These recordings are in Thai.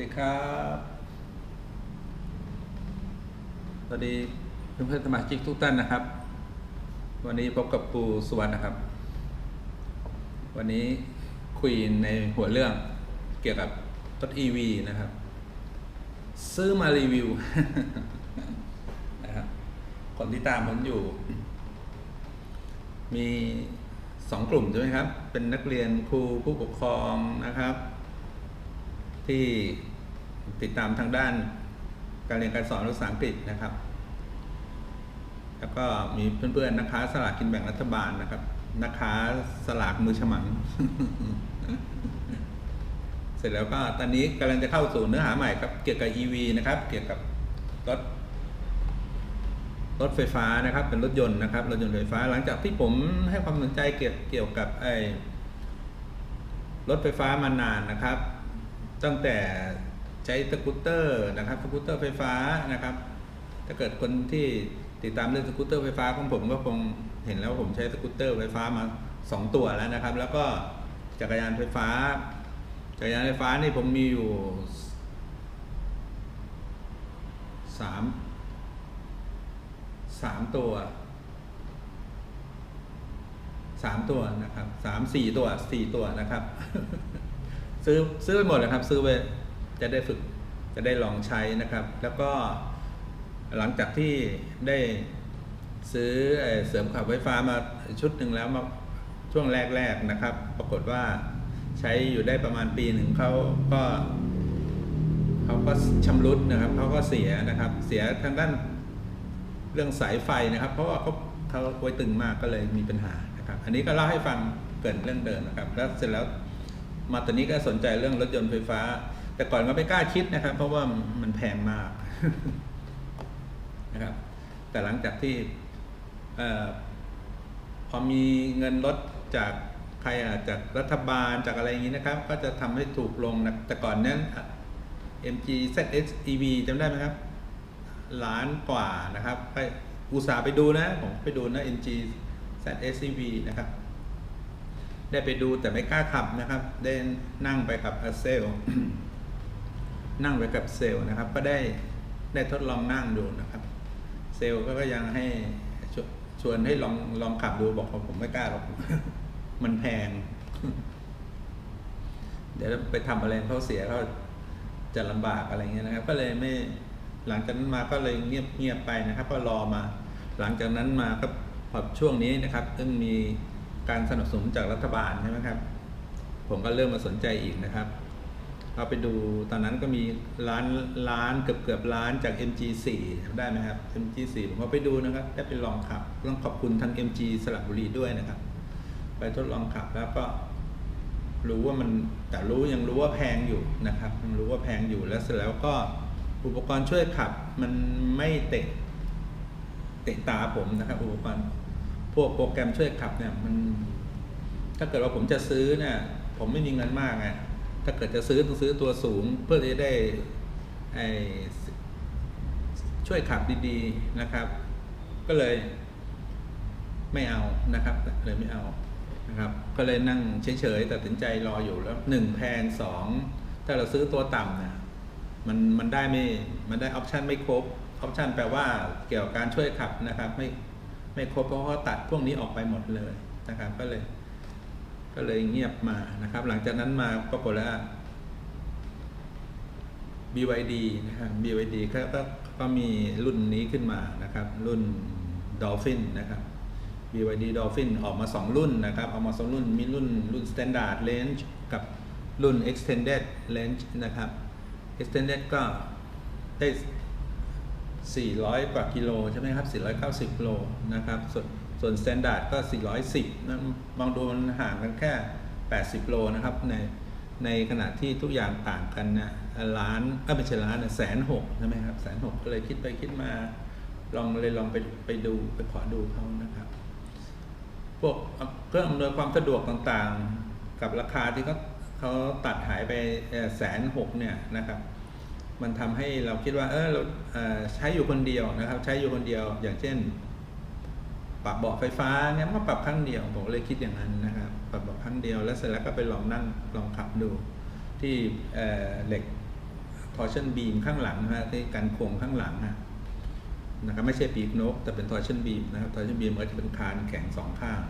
ดีครับสวัสดีเพื่อนๆสมาชิกทุกท่านนะครับ วันนี้พบกับปูสุวรรณนะครับ วันนี้คุยในหัวเรื่องเกี่ยวกับรถ EV นะครับ ซื้อมารีวิวนะครับคนที่ตามผมอยู่ มีสองกลุ่มใช่ไหมครับ เป็นนักเรียนครูผู้ปกครองนะครับ ที่ติดตามทางด้านการเรียนการสอนภาษาอังกฤษนะครับ แล้วก็มีเพื่อนๆนักค้าสลากกินแบ่งรัฐบาลนะครับนักค้าสลากมือฉมัง เสร็จแล้วก็ตอนนี้กำลังจะเข้าสู่เนื้อหาใหม่ครับเกี่ยวกับ EV นะครับ เกี่ยวกับรถรถไฟฟ้านะครับ เป็นรถยนต์นะครับรถยนต์ไฟฟ้า หลังจากที่ผมให้ความสนใจเกี่ยวเกี่ยวกับไอ้รถไฟฟ้ามานานนะครับ ตั้งแต่ใช้สกูตเตอร์นะครับสกูตเตอร์ไฟฟ้านะครับ ถ้าเกิดคนที่ติดตามเรื่องสกูตเตอร์ไฟฟ้าของผมก็คงเห็นแล้วผมใช้สกูตเตอร์ไฟฟ้ามาสองตัวแล้วนะครับ แล้วก็จักรยานไฟฟ้า จักรยานไฟฟ้านี่ผมมีอยู่สามสามตัวสามตัวนะครับสามสี่ตัวสี่ตัวนะครับ ซื้อซื้อไปหมดเลยครับ ซื้อไปจะได้ฝึกจะได้ลองใช้นะครับ แล้วก็หลังจากที่ได้ซื้อเอเสริมขับไฟฟ้ามาชุดหนึ่งแล้วมาช่วงแรกๆนะครับ ปรากฏว่าใช้อยู่ได้ประมาณปีหนึ่งเขาก็เขาก็ชำรุดนะครับเขาก็เสียนะครับ เสียทางด้านเรื่องสายไฟนะครับ เพราะว่าเขาเขาไว้ตึงมากก็เลยมีปัญหานะครับ อันนี้ก็เล่าให้ฟังเกินเรื่องเดิมนะครับ แล้วเสร็จแล้ว มาตอนนี้ก็สนใจเรื่องรถยนต์ไฟฟ้า แต่ก่อนก็ไม่กล้าคิดนะครับ เพราะว่ามันแพงมากนะครับ แต่หลังจากที่พอมีเงินลดจากใครอะจากรัฐบาลจากอะไรอย่างนี้นะครับ ก็จะทำให้ถูกลงนะแต่ก่อนนั้น MG ZS EV จำได้ไหมครับ ล้านกว่านะครับไปอุตส่าห์ไปดูนะ ผมไปดูนะ MG ZS EV นะครับ ได้ไปดูแต่ไม่กล้าขับนะครับ ได้นั่งไปกับเซลนั่งไปกับเซลนะครับ ก็ได้ได้ทดลองนั่งดูนะครับ เซลล์ก็ยังให้ชวชวนให้ลองลองขับดูบอกว่าผมไม่กล้าหรอกมันแพง เดี๋ยวไปทำอะไรเขาเสียเขาจะลำบากอะไรเงี้ยนะครับ ก็เลยไม่หลังจากนั้นมาก็เลยเงียบเงียบไปนะครับ ก็รอมา หลังจากนั้นมาก็พอช่วงนี้นะครับซึ่งมี การสนับสนุนจากรัฐบาลใช่ไหมครับ ผมก็เริ่มมาสนใจอีกนะครับเราไปดูตอนนั้นก็มีร้านร้านเกือบเกือบร้านจาก MG4 จำได้ไหมครับ MG4 ผมก็ไปดูนะครับได้ไปลองขับต้องขอบคุณทาง MG สระบุรีด้วยนะครับ ไปทดลองขับแล้วก็ รู้ว่ามันแต่รู้ยังรู้ว่าแพงอยู่นะครับยังรู้ว่าแพงอยู่แล้วเสร็จแล้วก็อุปกรณ์ช่วยขับมันไม่เตะเตะตาผมนะครับ อุปกรณ์ วกโปรแกรมช่วยขับเนี่ยมัน ถ้าเกิดว่าผมจะซื้อเนี่ย ผมไม่มีเงินมากไงถ้าเกิดจะซื้อต้องซื้อตัวสูง เพื่อจะได้ไอช่วยขับดีๆนะครับ ก็เลยไม่เอานะครับเลยไม่เอานะครับ ก็เลยนั่งเฉยๆตัดสินใจรออยู่แล้วหนึ่งแพงสองถ้าเราซื้อตัวต่ำเนี่ยมันมันได้ไม่ มันได้ออปชันไม่ครบออปชันแปลว่าเกี่ยวกับการช่วยขับนะครับ ไม่ ไม่ครบเพราะเขาตัดพวกนี้ออกไปหมดเลยนะครับก็เลย ก็เลยเงียบมานะครับ หลังจากนั้นมาปรากฏว่า BYD นะครับ BYD ก็ก็ก็มีรุ่นนี้ขึ้นมานะครับ รุ่น Dolphin นะครับ BYD Dolphin ออกมา 2 รุ่นนะครับออกมา 2 รุ่นมีรุ่นรุ่น Standard Range กับรุ่น Extended Range นะครับ Extended ก็ได้ 400 กว่ากิโลใช่ไหมครับ 490กิโลนะครับ ส่วนส่วน Standard ก็ 410นะมองดูมันห่างกันแค่ 80โลนะครับในในขณะที่ทุกอย่างต่างกันนะล้านเอ้ยไม่ใช่ล้านนะแสนหกใช่ไหมครับแสนหกก็เลยคิดไปคิดมาลองเลยลองไปไปดูไปขอดูเขานะครับพวกเครื่องอำนวยความสะดวกต่างๆ กับราคาที่เขาเขาตัดหายไปแสนหกเนี่ยนะครับ มันทำให้เราคิดว่า เออเราเออใช้อยู่คนเดียวนะครับ ใช้อยู่คนเดียว อย่างเช่น ปรับเบาะไฟฟ้าเนี่ยมาปรับครั้งเดียวผมเลยคิดอย่างนั้นนะครับ ปรับเบาะครั้งเดียวแล้วเสร็จแล้วก็ไปลองนั่งลองขับดู ที่เออเหล็ก torsion beam ข้างหลังนะฮะที่กันโครงข้างหลังนะนะครับไม่ใช่ปีกนก แต่เป็น torsion beam นะครับ torsion beam ก็จะเป็นคานแข็งสองข้าง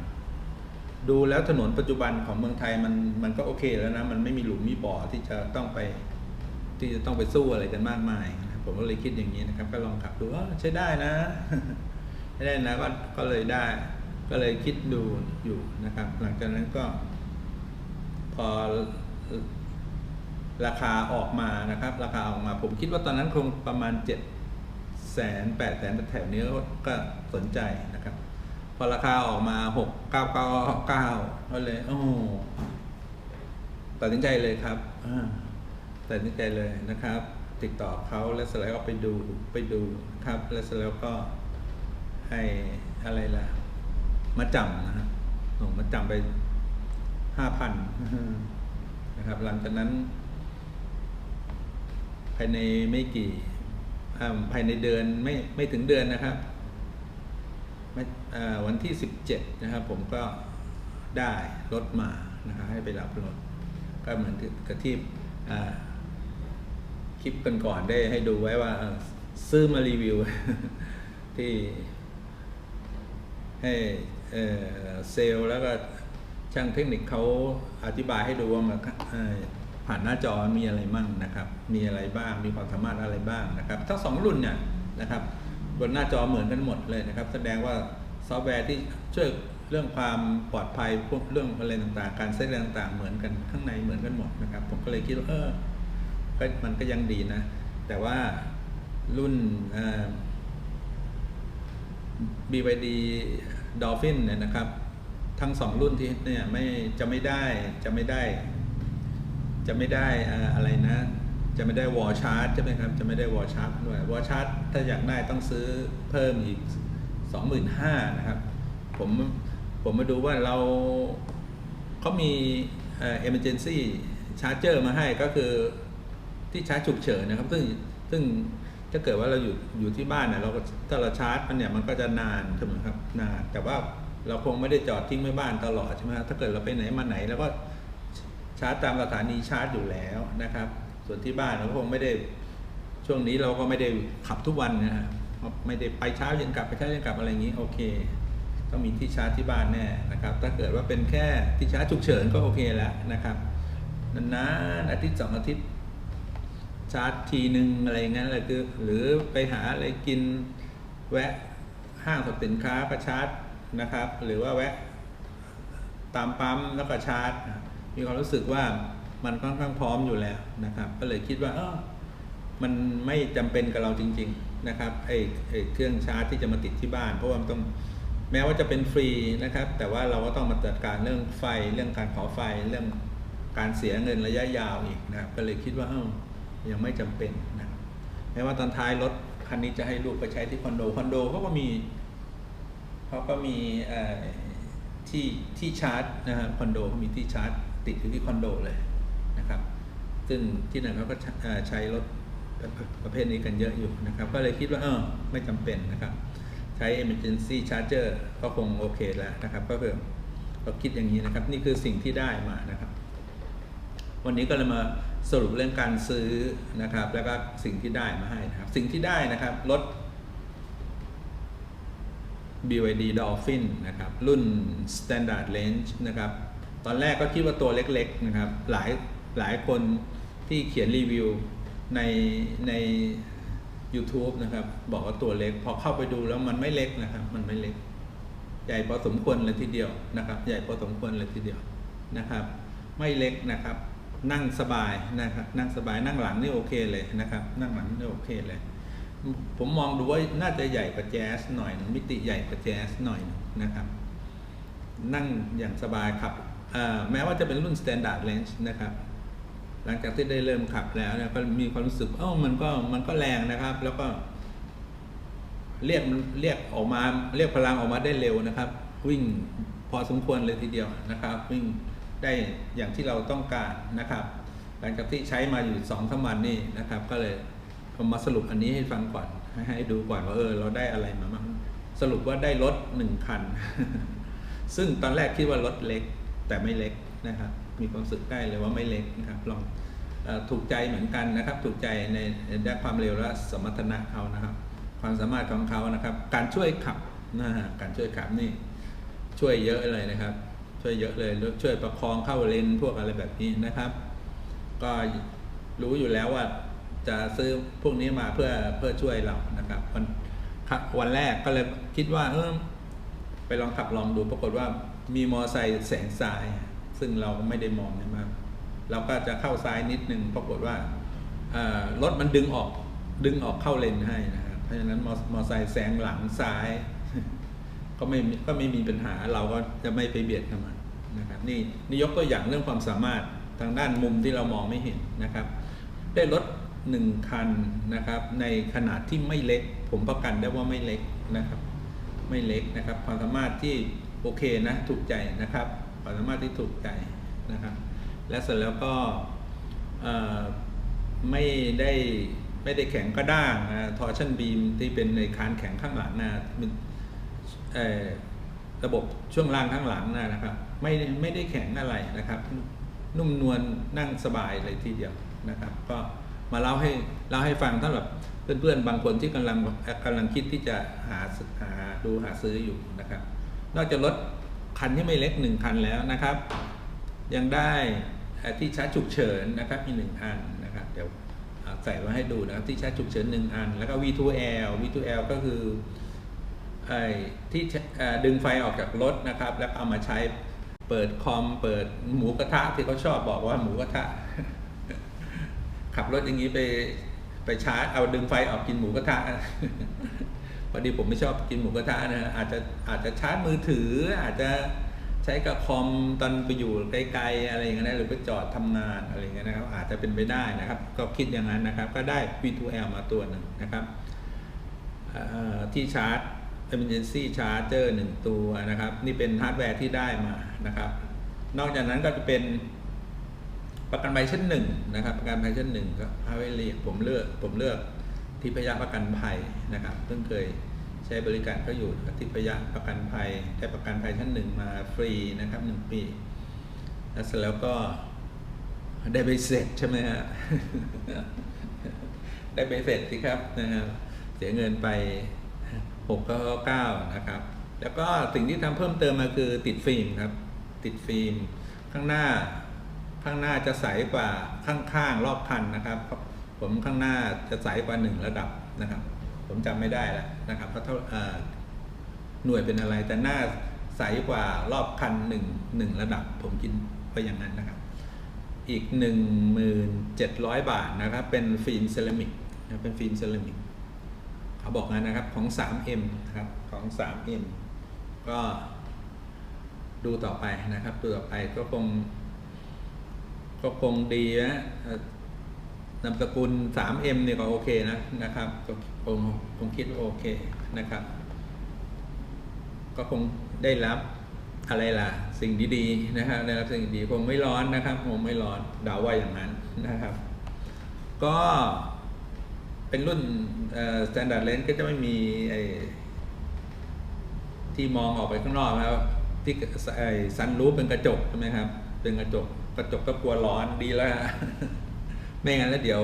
ดูแล้วถนนปัจจุบันของเมืองไทยมันมันก็โอเคแล้วนะมันไม่มีหลุมมีบ่อที่จะต้องไป ที่จะต้องไปสู้อะไรกันมากมายนะผมก็เลยคิดอย่างนี้นะครับ ก็ลองขับดูว่าใช้ได้นะใช้ได้นะก็ก็เลยได้ ก็เลยคิดดูอยู่นะครับ หลังจากนั้นก็ พอราคาออกมานะครับ ราคาออกมา ผมคิดว่าตอนนั้นคงประมาณเจ็ดแสนแปดแสนแถวนี้ก็สนใจนะครับ พอราคาออกมาหกเก้าเก้าเก้าก็เลย โอ้ตัดสินใจเลยครับอ่า ตัดสินใจเลยนะครับ ติดต่อเขาแล้วเสร็จแล้วก็ไปดูไปดูครับ แล้วเสร็จแล้วก็ให้อะไรล่ะมาจำนะฮะส่งมาจำไปห้าพันนะครับ หลังจากนั้น ภายในไม่กี่ภายในเดือนไม่ไม่ถึงเดือนนะครับวันที่สิบเจ็ดนะครับ ผมก็ได้รถมานะครับให้ไปรับรถก็เหมือนกับที่อ่า คลิปกันก่อนได้ให้ดูไว้ว่าซื้อมารีวิว ที่ให้เซลล์แล้วก็ช่างเทคนิคเขาอธิบายให้ดูว่ามันเอ่อผ่านหน้าจอมีอะไรมั่งนะครับ มีอะไรบ้างมีความสามารถอะไรบ้างนะครับทั้งสองรุ่นเนี่ยนะครับบนหน้าจอเหมือนกันหมดเลยนะครับ แสดงว่าซอฟต์แวร์ที่ช่วยเรื่องความปลอดภัยพวกเรื่องอะไรต่างๆ การเซตอะไรต่างๆ เหมือนกันข้างในเหมือนกันหมดนะครับ ผมก็เลยคิดว่าเออ ก็มันก็ยังดีนะ แต่ว่ารุ่นเอ่อ BYD Dolphin เนี่ยนะครับ ทั้งสองรุ่นที่เนี่ยไม่จะไม่ได้จะไม่ได้ จะไม่ได้อะไรนะ จะไม่ได้วอลชาร์จใช่ไหมครับจะไม่ได้วอลชาร์จด้วยวอลชาร์จถ้าอยากได้ต้องซื้อเพิ่มอีก 25,000นะครับ ผมผมมาดูว่าเราเขามีเอ่อ emergency charger มาให้ก็คือ ที่ชาร์จฉุกเฉินนะครับ ซึ่งซึ่งถ้าเกิดว่าเราอยู่อยู่ที่บ้านเนี่ยเราก็ถ้าเราชาร์จมันเนี่ยมันก็จะนานใช่ไหมครับนาน แต่ว่าเราคงไม่ได้จอดทิ้งไว้บ้านตลอดใช่ไหมครับถ้าเกิดเราไปไหนมาไหนแล้วก็ชาร์จตามสถานีชาร์จอยู่แล้วนะครับ ส่วนที่บ้านเราก็คงไม่ได้ช่วงนี้เราก็ไม่ได้ขับทุกวันนะฮะไม่ได้ไปเช้าเย็นกลับไปเช้าเย็นกลับอะไรอย่างนี้โอเค ต้องมีที่ชาร์จที่บ้านแน่นะครับ ถ้าเกิดว่าเป็นแค่ที่ชาร์จฉุกเฉินก็โอเคแล้วนะครับนานๆอาทิตย์สองอาทิตย์ ชาร์จทีหนึ่งอะไรอย่างนั้นแหละคือหรือไปหาอะไรกินแวะห้างสรรพสินค้าก็ชาร์จนะครับ หรือว่าแวะตามปั๊มแล้วก็ชาร์จ มีความรู้สึกว่ามันค่อนข้างพร้อมอยู่แล้วนะครับ ก็เลยคิดว่าเออมันไม่จำเป็นกับเราจริง ๆนะครับไอ้ไอ้เครื่องชาร์จที่จะมาติดที่บ้าน เพราะว่ามันต้องแม้ว่าจะเป็นฟรีนะครับ แต่ว่าเราก็ต้องมาจัดการเรื่องไฟเรื่องการขอไฟเรื่องการเสียเงินระยะยาวอีกนะครับ ก็เลยคิดว่าเออ ยังไม่จำเป็นนะครับแม้ว่าตอนท้ายรถคันนี้จะให้ลูกไปใช้ที่คอนโดคอนโดเขาก็มีเขาก็มีที่ที่ชาร์จนะครับคอนโดเขามีที่ชาร์จ ติดอยู่ที่คอนโดเลยนะครับ ซึ่งที่นั่นเขาก็ใช้รถประเภทนี้กันเยอะอยู่นะครับ ก็เลยคิดว่าเออไม่จำเป็นนะครับ ใช้ emergency charger ก็คงโอเคแล้วนะครับ ก็คือเราคิดอย่างนี้นะครับ นี่คือสิ่งที่ได้มานะครับ วันนี้ก็เลยมาสรุปเรื่องการซื้อนะครับ แล้วก็สิ่งที่ได้มาให้นะครับ สิ่งที่ได้นะครับรถ BYD Dolphin นะครับ รุ่น Standard Range นะครับ ตอนแรกก็คิดว่าตัวเล็กๆนะครับ หลายหลายคนที่เขียนรีวิวในใน YouTube นะครับ บอกว่าตัวเล็ก พอเข้าไปดูแล้วมันไม่เล็กนะครับ มันไม่เล็ก ใหญ่พอสมควรเลยทีเดียวนะครับ ใหญ่พอสมควรเลยทีเดียวนะครับ ไม่เล็กนะครับ นั่งสบายนะครับนั่งสบายนั่งหลังนี่โอเคเลยนะครับ นั่งหลังนี่โอเคเลย ผมมองดูว่าน่าจะใหญ่กว่าแจ๊สหน่อยหนึงมิติใหญ่กว่าแจ๊สหน่อยหนึงนะครับ นั่งอย่างสบายขับแม้ว่าจะเป็นรุ่น Standard Range นะครับหลังจากที่ได้เริ่มขับแล้วเนี่ยก็มีความรู้สึกเอ้ามันก็มันก็แรงนะครับ แล้วก็ เรียกเรียกออกมาเรียกพลังออกมาได้เร็วนะครับ วิ่งพอสมควรเลยทีเดียวนะครับ วิ่ง ได้อย่างที่เราต้องการนะครับ หลังจากที่ใช้มาอยู่สองสามวันนี่นะครับ ก็เลยผมมาสรุปอันนี้ให้ฟังก่อนให้ให้ดูก่อนว่าเออเราได้อะไรมาบ้างสรุปว่าได้รถหนึ่งคัน ซึ่งตอนแรกคิดว่ารถเล็กแต่ไม่เล็กนะครับ มีความสึกได้เลยว่าไม่เล็กนะครับลองออถูกใจเหมือนกันนะครับ ถูกใจในด้านความเร็วและสมรรถนะเขานะครับ ความสามารถของเขานะครับ การช่วยขับนะฮะการช่วยขับนี่ช่วยเยอะเลยนะครับ ช่วยเยอะเลยช่วยประคองเข้าเลนพวกอะไรแบบนี้นะครับ ก็รู้อยู่แล้วว่าจะซื้อพวกนี้มาเพื่อเพื่อช่วยเรานะครับวันวันแรกก็เลยคิดว่าเออไปลองขับลองดูปรากฏว่ามีมอไซค์แสงซ้าย ซึ่งเราก็ไม่ได้มองนะครับเราก็จะเข้าซ้ายนิดนึงปรากฏว่ารถมันดึงออกดึงออกเข้าเลนให้นะครับเพราะฉะนั้นมอมอไซค์แซงหลังซ้าย ก็ไม่ก็ไม่มีปัญหาเราก็จะไม่ไปเบียดกับมันนะครับนี่นี่ยกตัวอย่างเรื่องความสามารถทางด้านมุมที่เรามองไม่เห็นนะครับ ได้รถหนึ่งคันนะครับในขนาดที่ไม่เล็ก ผมประกันได้ว่าไม่เล็กนะครับ ไม่เล็กนะครับ ความสามารถที่โอเคนะถูกใจนะครับ ความสามารถที่ถูกใจนะครับ และเสร็จแล้วก็ไม่ได้ไม่ได้แข็งกระด้างทอร์ชันบีมที่เป็นในคานแข็งข้างหลังนะ ระบบช่วงล่างข้างหลังนะนะครับ ไม่ไม่ได้แข็งอะไรนะครับ นุ่มนวลนั่งสบายเลยทีเดียวนะครับ ก็มาเล่าให้เล่าให้ฟังสำหรับเพื่อนๆ บางคนที่กำลังกำลังคิดที่จะหาหาดูหาซื้ออยู่นะครับ นอกจากรถคันที่ไม่เล็กหนึ่งคันแล้วนะครับ ยังได้ที่ชาร์จฉุกเฉินนะครับมีหนึ่งอันนะครับ เดี๋ยวใส่ไว้ให้ดูนะครับที่ชาร์จฉุกเฉินหนึ่งอัน แล้วก็ V2L V2L ก็คือ ที่ดึงไฟออกจากรถนะครับ แล้วเอามาใช้เปิดคอมเปิดหมูกระทะที่เขาชอบบอกว่าหมูกระทะ ขับรถอย่างนี้ไปไปชาร์จเอาดึงไฟออกกินหมูกระทะพอดีผมไม่ชอบกินหมูกระทะนะอาจจะอาจจะชาร์จมือถือ อาจจะใช้กับคอมตอนไปอยู่ไกลๆอะไรอย่างเงี้ยนะหรือไปจอดทำงานอะไรอย่างเงี้ยนะครับ อาจจะเป็นไปได้นะครับ ก็คิดอย่างนั้นนะครับ ก็ได้ V2L มาตัวหนึ่งนะครับที่ชาร์จ emergency charger หนึ่งตัวนะครับ นี่เป็นฮาร์ดแวร์ที่ได้มานะครับ นอกจากนั้นก็จะเป็นประกันภัยชั้นหนึ่งนะครับ ประกันภัยชั้นหนึ่งก็พาเวลีผมเลือกผมเลือกทิพยประกันภัยนะครับเพิ่งเคยใช้บริการก็อยู่ทิพยประกันภัยได้ประกันภัยชั้นหนึ่งมาฟรีนะครับหนึ่งปี แล้วเสร็จแล้วก็ได้ใบเสร็จใช่ไหมฮะได้ใบเสร็จสิครับนะครับเสียเงินไป หกเก้าเก้านะครับ แล้วก็สิ่งที่ทำเพิ่มเติมมาคือติดฟิล์มครับ ติดฟิล์มข้างหน้า ข้างหน้าจะใสกว่าข้างๆรอบคันนะครับ ผมข้างหน้าจะใสกว่าหนึ่งระดับนะครับ ผมจำไม่ได้แล้วนะครับเพราะเท่าเอ่อหน่วยเป็นอะไรแต่หน้าใสกว่ารอบคันหนึ่งหนึ่งระดับ ผมกินไปอย่างนั้นนะครับ อีกหนึ่งหมื่นเจ็ดร้อยบาทนะครับ เป็นฟิล์มเซรามิกนะเป็นฟิล์มเซรามิก เขาบอกงั้นนะครับของ 3M นะครับของ 3M ก็ดูต่อไปนะครับดูต่อไปก็คง ก็คงดีนะนามสกุล 3M เนี่ยก็โอเคนะนะครับก็คงคงคิดว่าโอเคนะครับ ก็คงได้รับอะไรล่ะ สิ่งดีๆนะครับได้รับสิ่งดีคงไม่ร้อนนะครับ คงไม่ร้อนเดาว่าอย่างนั้นนะครับ ก็ เป็นรุ่นเอ่อ standard lens ก็จะไม่มีไอ้ที่มองออกไปข้างนอกนะครับที่ไอ้ซันรูปเป็นกระจกใช่ไหมครับ เป็นกระจกกระจกก็กลัวร้อนดีแล้วไม่งั้นแล้วเดี๋ยว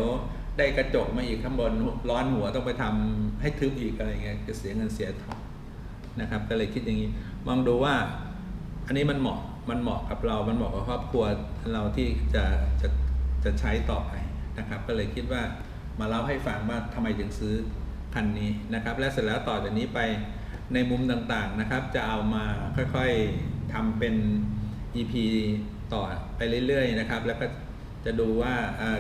ได้กระจกมาอีกข้างบนร้อนหัวต้องไปทำให้ทึบอีกอะไรเงี้ยจะเสียเงินเสียทองนะครับ ก็เลยคิดอย่างนี้ มองดูว่า อันนี้มันเหมาะมันเหมาะกับเรา มันเหมาะกับครอบครัวเราที่จะจะจะใช้ต่อไปนะครับ ก็เลยคิดว่า มาเล่าให้ฟังว่าทำไมถึงซื้อคันนี้นะครับ และเสร็จแล้วต่อจากนี้ไปในมุมต่างๆนะครับ จะเอามาค่อยๆทำเป็น EP ต่อไปเรื่อยๆนะครับ แล้วก็จะดูว่า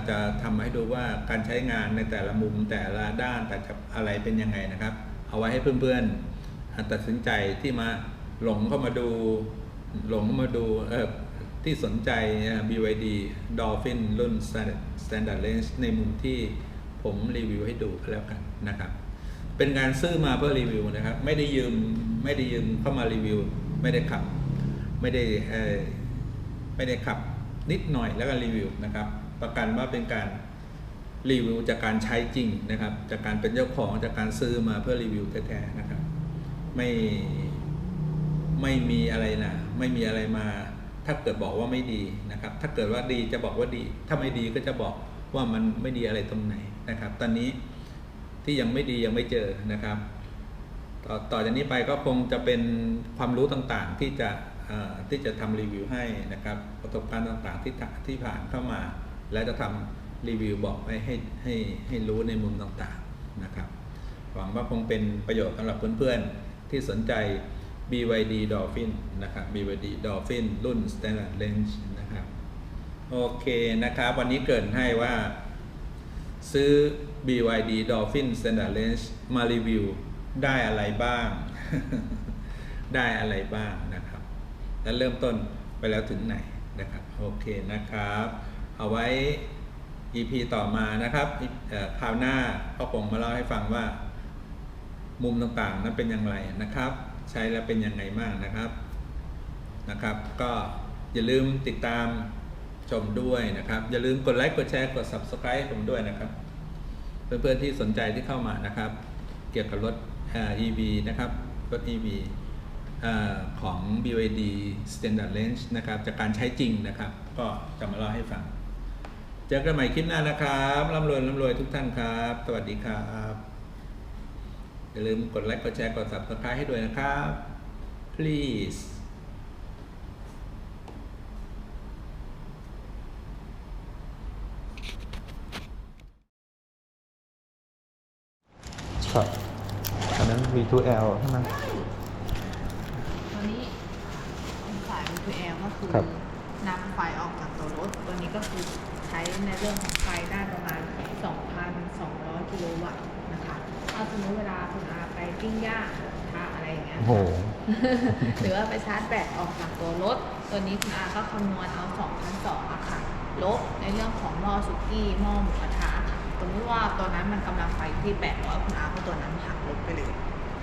จะทำให้ดูว่าการใช้งานในแต่ละมุมแต่ละด้านแต่จะอะไรเป็นยังไงนะครับ เอาไว้ให้เพื่อนๆตัดสินใจที่มาหลงเข้ามาดูหลงเข้ามาดูเออที่สนใจ BYD Dolphin รุ่น Standard Range ในมุมที่ ผมรีวิวให้ดูก็แล้วกันนะครับ เป็นการซื้อมาเพื่อรีวิวนะครับ ไม่ได้ยืมไม่ได้ยืมเข้ามารีวิว ไม่ได้ขับ ไม่ได้ไม่ได้ขับนิดหน่อยแล้วก็รีวิวนะครับ ประกันว่าเป็นการรีวิวจากการใช้จริงนะครับ จากการเป็นเจ้าของจากการซื้อมาเพื่อรีวิวแท้ๆนะครับ ไม่ไม่มีอะไรนะไม่มีอะไรมา ถ้าเกิดบอกว่าไม่ดีนะครับ ถ้าเกิดว่าดีจะบอกว่าดี ถ้าไม่ดีก็จะบอกว่ามันไม่ดีอะไรตรงไหน นะครับ ตอนนี้ที่ยังไม่ดียังไม่เจอนะครับ ต่อต่อจากนี้ไปก็คงจะเป็นความรู้ต่างๆที่จะที่จะทำรีวิวให้นะครับ ประสบการณ์ต่างๆที่ที่ผ่านเข้ามา และจะทำรีวิวบอกให้ให้ให้ให้รู้ในมุมต่างๆนะครับหวังว่าคงเป็นประโยชน์สำหรับเพื่อนๆที่สนใจ BYD Dolphin นะครับ BYD Dolphin รุ่น Standard Range นะครับ โอเคนะครับ วันนี้เกรินให้ว่า ซื้อ BYD Dolphin Standard Range มารีวิวได้อะไรบ้าง ได้อะไรบ้างนะครับ และเริ่มต้นไปแล้วถึงไหนนะครับ โอเคนะครับ เอาไว้ EP ต่อมานะครับเอ่อคราวหน้าก็คงมาเล่าให้ฟังว่า มุมต่างๆนั้นเป็นอย่างไรนะครับ ใช้แล้วเป็นยังไงบ้างนะครับนะครับ ก็อย่าลืมติดตาม ชมด้วยนะครับ อย่าลืมกดไลค์กดแชร์กด subscribe ให้ผมด้วยนะครับ เพื่อนๆที่สนใจที่เข้ามานะครับ เกี่ยวกับรถ EV นะครับ รถ EV อของ BYD Standard Range นะครับ จากการใช้จริงนะครับ ก็จะมาเล่าให้ฟัง เจอกันใหม่คลิปหน้านะครับร่ำรวยร่ำรวยทุกท่านครับ สวัสดีครับ อย่าลืมกดไลค์กดแชร์กด subscribe ให้ด้วยนะครับ please ครับอันนั้น V2L ใช่ไหม ตัวนี้เป็นสาย VPL ก็คือครับ นำไฟออกจากตัวรถ ตัวนี้ก็คือใช้ในเรื่องของไฟได้ประมาณ 2,200 กิโลวัตต์นะคะ ถ้าสมมติเวลาคุณอาไปปิ้งย่างหมูกระทะอะไรอย่างเงี้ย โอ้โห หรือว่าไปชาร์จแบตออกจากตัวรถ ตัวนี้คุณอาก็คำนวณเอา2,200อะค่ะ ลบในเรื่องของหม้อสุกี้หม้อหมูกระทะค่ะสมมติว่าตัวนั้นมันกำลังไฟที่800คุณอาก็ตัวนั้นหักลบไปเลย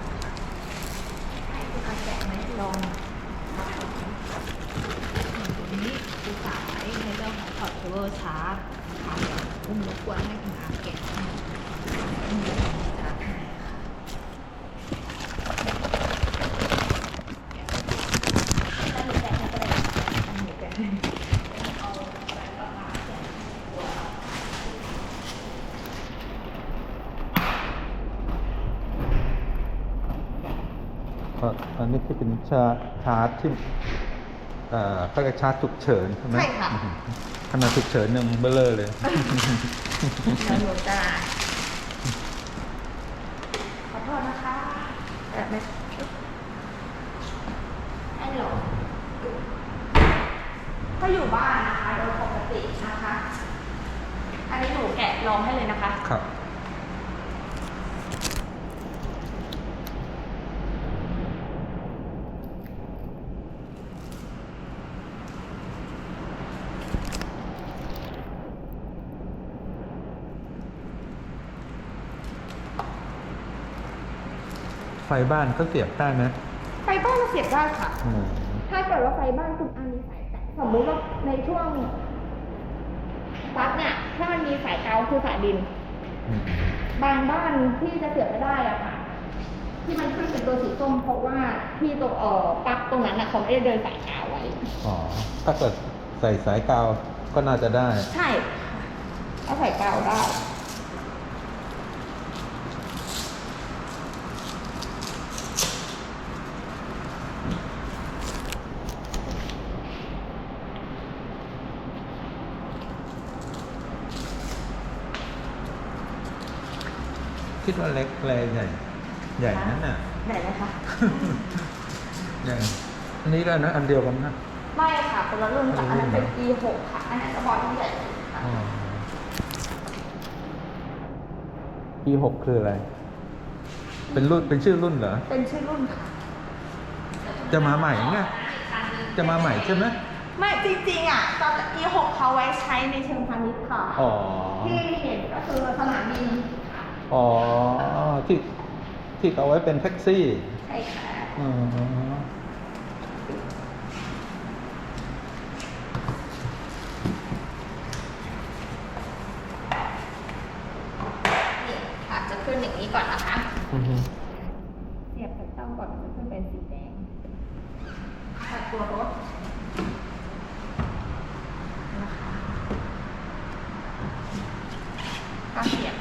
นะคะให้คุณอา แกะไหมลองตัวนี้คือสายในเรื่องของพอร์ตเทเบิลชาร์จนะคะเดี๋ยวอุ้มรบกวนให้คุณอาแกะให้อุ้มชาร์จให้ค่ะ ก็ อันนี้ที่เป็นชาชาร์จที่เอ่อเขาเรียกชาร์จฉุกเฉินใช่ไหมใช่ค่ะอืมขนาดฉุกเฉินยังเบลอเลยแล้วหนูจะขอโทษนะคะแบบไม่ให้หลงก็อยู่บ้านนะคะ โดยปกตินะคะ อันนี้หนูแกะลองให้เลยนะคะ ครับ ไฟ บ้านก็เสียบได้ไหมไฟบ้านเราเสียบได้ค่ะ อืมถ้าเกิดว่าไฟบ้านคุณอันมีสายแต่สมมุติว่าในช่วงปลั๊กเนี่ย ถ้ามันมีสายเกาคือสายดิน อืมบางบ้านที่จะเสียบไม่ได้อะค่ะ ที่มันขึ้นเป็นตัวสีส้มเพราะว่าที่ตรงเอ่อปลั๊กตรงนั้นอะเขาไม่ได้เดินสายกาวไว้ อ๋อ ถ้าเกิดใส่สายกาวก็น่าจะได้ ใช่เอาสายกาวได้ คิดว่าเล็กเลยใหญ่ ใหญ่นั่นน่ะไหนเลยคะ ใหญ่อันนี้ก็นะอันเดียวกันนะ ไม่ค่ะคนละรุ่นค่ะอันนั้นเป็น E6 ค่ะ อันนั้นกระบอกที่ใหญ่สุดค่ะอ๋อ E6 คืออะไร เป็นรุ่นเป็นชื่อรุ่นเหรอ เป็นชื่อรุ่นค่ะ จะมาใหม่ไงจะมาใหม่ใช่ไหมไม่จริงๆอะตอน E6 เขาไว้ใช้ในเชิงพาณิชย์ค่ะอ๋อที่เห็นก็คือสนามบินค่ะ อ๋อที่ที่เอาไว้เป็นแท็กซี่ ใช่ค่ะอ๋อนี่ค่ะจะขึ้นอย่างนี้ก่อนนะคะ อือฮึเสียบกับตั้งก่อนมันขึ้นเป็นสีแดงค่ะตัวรถนะคะก็เสียบ